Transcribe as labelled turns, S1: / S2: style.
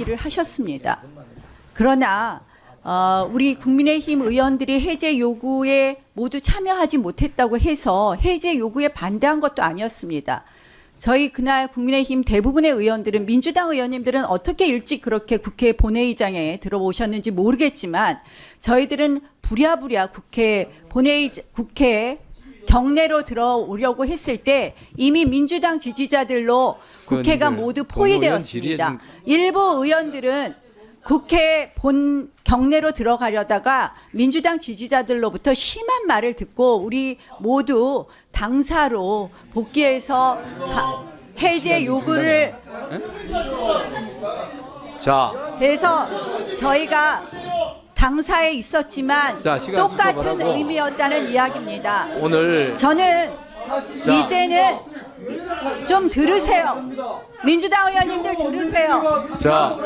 S1: 일을 하셨습니다. 그러나 어, 우리 국민의힘 의원들이 해제 요구에 모두 참여하지 못했다고 해서 해제 요구에 반대한 것도 아니었습니다. 저희 그날 국민의힘 대부분의 의원들은 민주당 의원님들은 어떻게 일찍 그렇게 국회 본회의장에 들어오셨는지 모르겠지만 저희들은 부랴부랴 국회 본회의 국회 경내로 들어오려고 했을 때 이미 민주당 지지자들로 국회가
S2: 그건 이제
S1: 모두 포위되었습니다. 일부 의원들은 국회 본 경내로 들어가려다가 민주당 지지자들로부터 심한 말을 듣고 우리 모두 당사로 복귀해서 바- 해제 요구를
S2: 자,
S1: 해서 저희가 당사에 있었지만
S2: 자, 시간
S1: 똑같은
S2: 지켜보라고.
S1: 의미였다는 이야기입니다.
S2: 오늘
S1: 저는
S2: 자.
S1: 이제는 좀 들으세요. 민주당 의원님들 들으세요.
S2: 자